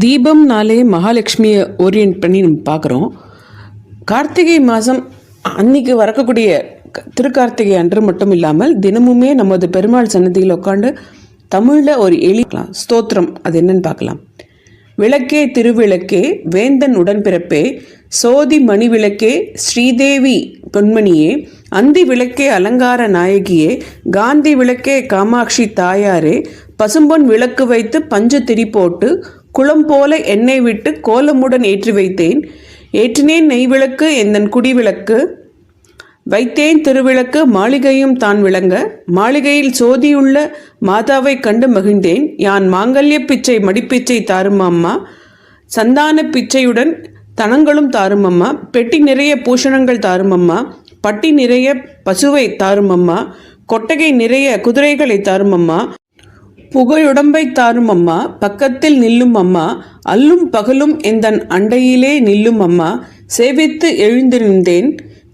தீபம்னாலே மகாலட்சுமியை ஓரியன்ட் பண்ணி நம்ம பார்க்குறோம். கார்த்திகை மாதம் அன்னைக்கு வரக்கூடிய க- திருக்கார்த்திகை அன்று மட்டும் இல்லாமல் தினமுமே நமது பெருமாள் சன்னதியில் உட்காந்து தமிழில் ஒரு எளி ஸ்தோத்திரம் அது என்னன்னு பார்க்கலாம். விளக்கே திருவிளக்கே வேந்தன் உடன்பிறப்பே சோதி மணி விளக்கே ஸ்ரீதேவி பொன்மணியே அந்தி விளக்கே அலங்கார நாயகியே காந்தி விளக்கே காமாட்சி தாயாரே பசும்பொன் விளக்கு வைத்து பஞ்சு திரி போட்டு குளம் போல எண்ணெய் விட்டு கோலமுடன் ஏற்றி வைத்தேன். ஏற்றினேன் நெய் விளக்கு எந்தன் குடி விளக்கு வைத்தேன் திருவிளக்கு மாளிகையும் தான் விளங்க. மாளிகையில் சோதியுள்ள மாதாவை கண்டு மகிழ்ந்தேன். யான் மாங்கல்ய பிச்சை மடிப்பிச்சை தாருமாம்மா? சந்தான பிச்சையுடன் தனங்களும் தாருமம்மா? பெட்டி நிறைய பூஷணங்கள் தாரும் அம்மா பட்டி நிறைய பசுவை தாரும் அம்மா கொட்டகை நிறைய குதிரைகளை தாரும் அம்மா புகழுடம்பை தாரும் அம்மா பக்கத்தில் நில்லும் அம்மா அல்லும் பகலும் எந்தன் அண்டையிலே நில்லும் அம்மா சேவித்து எழுந்திருந்தேன்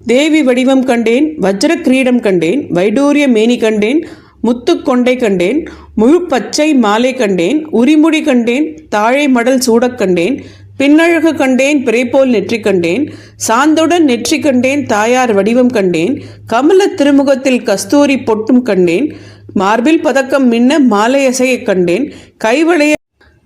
தேவி வடிவம் கண்டேன் வஜ்ர கிரீடம் கண்டேன் வைடூரிய மேனி கண்டேன் முத்துக் கொண்டை கண்டேன் முழு பச்சை மாலை கண்டேன் உரிமுடி கண்டேன் தாழை மடல் சூடக் கண்டேன் பின்னழகு கண்டேன் பிறைபோல் நெற்றி கண்டேன் சாந்துடன் நெற்றி கண்டேன் தாயார் வடிவம் கண்டேன் கமல திருமுகத்தில் கஸ்தூரி பொட்டும் கண்டேன் மார்பில் பதக்கம் மின்ன மாலையசையைக் கண்டேன் கைவளைய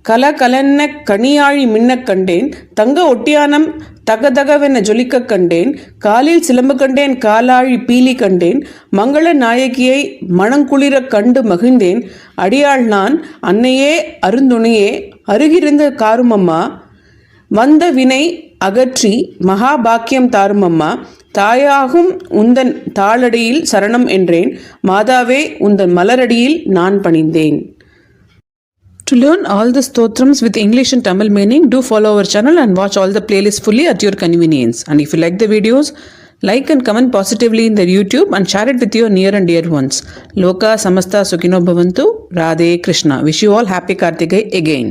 கல கலன்ன கனியாழி மின்னக் கண்டேன் தங்க ஒட்டியானம் தகதகவென ஜொலிக்கக் கண்டேன் காலில் சிலம்பு கண்டேன் காலாழி பீலி கண்டேன் மங்கள நாயகியை மணங்குளிரக் கண்டு மகிழ்ந்தேன் அடியாள் நான் அன்னையே அருந்துணையே அருகிருந்த காருமம்மா வந்த வினை அகற்றி மகாபாக்கியம் தாருமம்மா தாயாகும் உந்தன் தாளடியில் சரணம் என்றேன் மாதாவே உந்தன் மலரடியில் நான் பணிந்தேன் To learn all the stotrams with English and Tamil meaning, do follow our channel and watch all the playlists fully at your convenience. And if you like the videos, like and comment positively in the YouTube and share it with your near and dear ones. Loka Samasta Sukhino Bhavantu, Radhe Krishna. Wish you all happy Kartigai again.